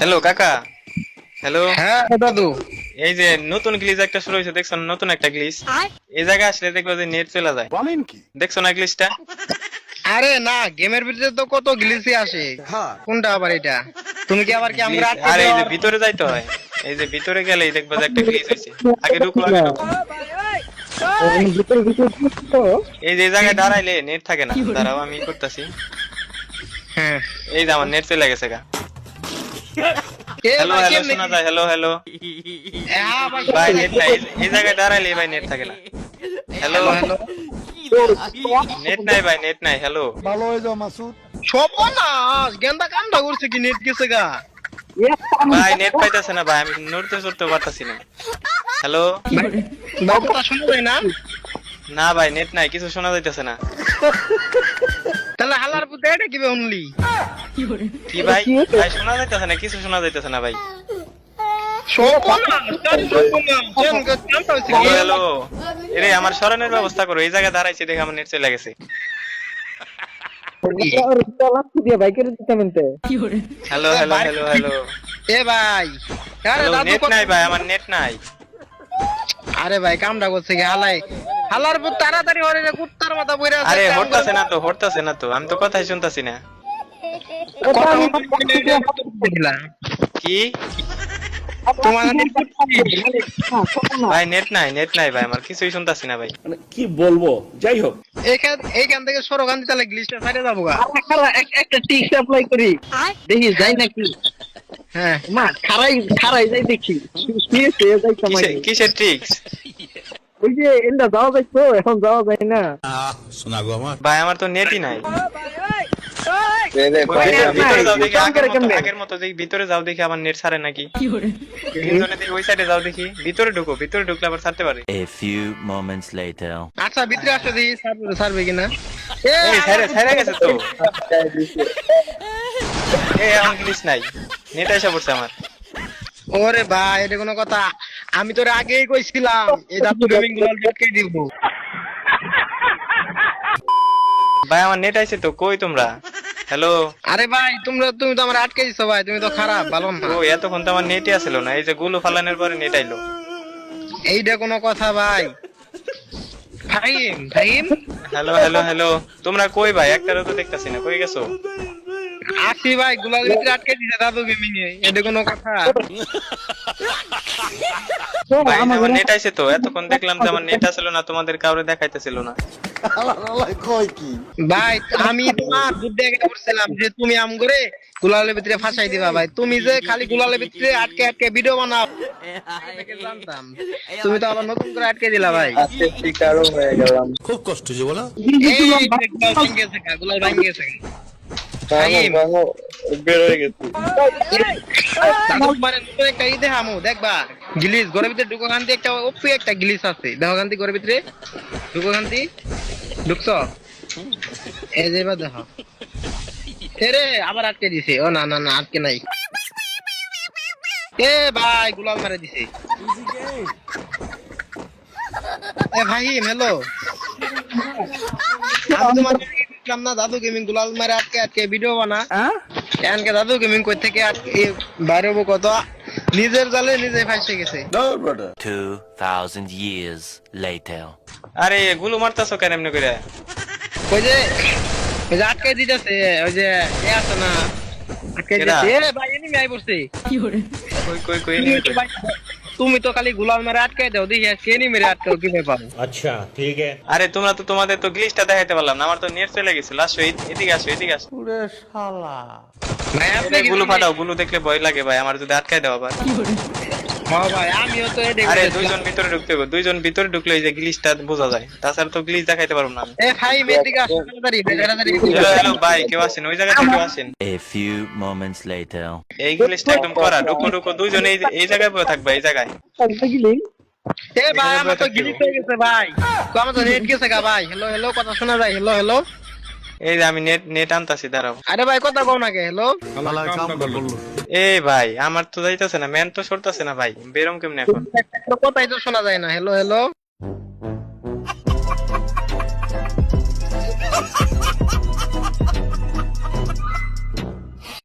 Hello কাকা। Hello হ্যাঁ দাদু। এই যে নতুন গ্লিজ একটা শুরু হয়েছে দেখছ নতুন একটা গ্লিজ এই জায়গা আসলে দেখব যে নেট চলে যায়। বলেন কি? দেখছ না গ্লিজটা আরে না গেমের ভিতরে তো কত গ্লিসি আসে। কোনটা আবার এটা? তুমি কি আবার কি আমরা আর এই যে ভিতরে যাইতে হয়। এই যে ভিতরে গেলেই দেখব যে একটা গ্লিজ হয়েছে। আগে ঢুকো আগে ঢুকো এই যে জায়গায় দাঁড়াইলে নেট থাকে না। দাঁড়াও আমি করতেছি। হ্যাঁ। এই যে আমার নেট চলে গেছে গা। হ্যালো হ্যালো শোনা যায় হ্যালো হ্যালো হ্যাঁ, ভাই, নেট নাই এই- এই জায়গায় দাঁড়াইলে ভাই নেট থাকে না। Hello hello, hello. নেট নাই ভাই নেট নাই হ্যালো ভালো হয়ে যাও মাসুদ। সর্বনাশ, গেন্দা কামটা করছে কি নেট গেছে গা? ভাই নেট পাইতাছে না ভাই আমি নড়তে চড়তে পারতাছি না। হ্যালো কথা শোনা যায় না? না ভাই নেট নাই কিছু শোনা যাইতেছে না। এটা কি অনলি কি ভাই? ভাই শোনা যাইতেছে না কিছু শোনা যাইতেছে না ভাই। এরে আমার সরানোর ব্যবস্থা করো এই জায়গায় দাঁড়াইছি দেখে আমার নেট চলে গেছে। Hello hello hello hello. এ ভাই আরে নেট নাই ভাই আমার নেট নাই। আরে ভাই কামটা করছে কি হালাই। হালার পুত তাড়াতাড়ি ওরে রে কুত্তার মাথা বইরা আছে, আরে হরতাছে না তো হরতাছে না তো আমি তো কথাই শুনতাছি না। কি? তোমার ভাই নেট নাই নেট নাই ভাই আমার কিছুই শুনতাছি না ভাই। মানে কি বলব? যাই হোক। এইখান এইখান থেকে সরকান তাহলে গ্লিচটা সাইডে যাব গা। একটা টিক্স অ্যাপ্লাই করি। দেখি যাই নাকি? হ্যাঁ। মা খারাই খারাই যাই দেখি। কি সময় কিসের কিসের ট্রিক্স ওই যে এন্ডা যাওয়া যায় তো এখন যাওয়া যায় না। ভাই আমার তো নেটই নাই। ভাই, ভিতরে যাও দেখি আমার নেট ছাড়ে নাকি? ওই সাইডে যাও দেখি ভিতরে ঢুকো ভিতরে ঢুকলে আবার ছাড়তে পারে। Few moments later. আচ্ছা ভিতরে আসো দেখি সারবে কিনা? এ এই গেছে তো। এই আমার নাই। নেট এসে পড়ছে আমার। ওরে ভাই এটা কোনো কথা। আমি তোর আগেই কইছিলাম এই দাদু গেমিংগুলো আটকে দিব। ভাই আমার নেট আইছে তো কই তোমরা? হ্যালো আরে ভাই তোমরা তুমি তো আমার আটকে দিছো ভাই তুমি তো খারাপ ভালো না। ও এতক্ষণ তো আমার নেটই আসছিল না এই যে গুলো ফালানোর পরে নেট আইলো। এইটা কোনো কথা ভাই। Fahim Fahim? Hello hello hello তোমরা কই ভাই? একটারও তো দেখতাছি না কই গেছো? আসি ভাই গুলাল ভিতরে আটকে দিছে দাদু গেমিং এ এটা কোনো কথা। ভাই আমার নেট আইছে তো এতক্ষণ দেখলাম যে আমার নেট আসলো না তোমাদের কাউরে দেখাইতেছিল না কয় কি ভাই আমি তোমার করছিলাম যে তুমি আম করে গুলালের ভিতরে ফাঁসাই দিবা ভাই তুমি যে খালি গুলালের ভিতরে আটকে আটকে ভিডিও বানাও তুমি তো আবার নতুন করে আটকে দিলা ভাই খুব কষ্ট যে বলো এই গুলাল ভাঙ্গে গেছে গা, গুলাল গেছে মানে দেখবা গিলিস ঘরের ভিতরে ঢুকো খান্তি একটা ওপি একটা গিলিস আছে। দেখো খান্তি ঘরের ভিতরে। ঢুকো খান্তি ঢুকছ? এই যে এবার দেখো। এরে আবার আটকে দিছে। ও না না না আটকে নাই। এ ভাই গুলাল মারে দিছে। এ ভাই হ্যালো আমি তোমার দেখলাম না দাদু গেমিং গুলাল মারে আটকে আটকে ভিডিও বানা। এনকে দাদু গেমিং কই থেকে আটকে বাইরে হব কত? নিজের জালে নিজে ফাইসে গেছে। years later. আরে গুলো মারতাছো কেন এমনি করে? ওই যে ওই যে আটকে দিতেছে ওই যে এ আছে না আটকে দিতেছে। এ ভাই এনিমি আই পড়ছে। কই কই কই তুমি তো তুমি তো খালি গুলাল মারে আটকে দাও দেখি আজকে এনিমি রে আটকাও কি ব্যাপার আচ্ছা ঠিক আছে। আরে তোমরা তো তোমাদের তো গ্লিচটা দেখাইতে পারলাম না আমার তো নেট চলে গেছিল আসো এদ- এদিকে আসো এদিকে আসো। ভাই আপনি এই গুলো ফাটাও গুলো দেখলে ভয় লাগে ভাই আমার যদি আটকাই দাও আবার ভাই আমিও তো আরে দুইজন ভিতরে ঢুকতে হবে দুইজন ভিতরে ঢুকলে এই যে গ্লিচটা বোঝা যায়। তাছাড়া তো গ্লিচ দেখাইতে পারব না এ ভাই মেয়ের দিকে তাড়াতাড়ি তাড়াতাড়ি হ্যালো হ্যালো ভাই কেউ আসেন? ওই জায়গা থেকে আসেন? A few moments later. এই গ্লিচটা একদম করা ঢুকো ঢুকো দুইজন এই এই জায়গায় বসে থাকবে এই জায়গায়। এ ভাই আমার তো গিলিস হয়ে গেছে ভাই। তো আমার তো নেট গেছে গা ভাই। হ্যালো হ্যালো কথা শোনা যায়। Hello hello. এই যে আমি নেট নেট আনতাছি দাঁড়াও। আরে ভাই কথা কও না কে? হ্যালো এই ভাই আমার তো যাইতাছে না ম্যান তো সরতাছে না ভাই বেরম কেমনে এখন? কথাই তো শোনা যায় না। Hello hello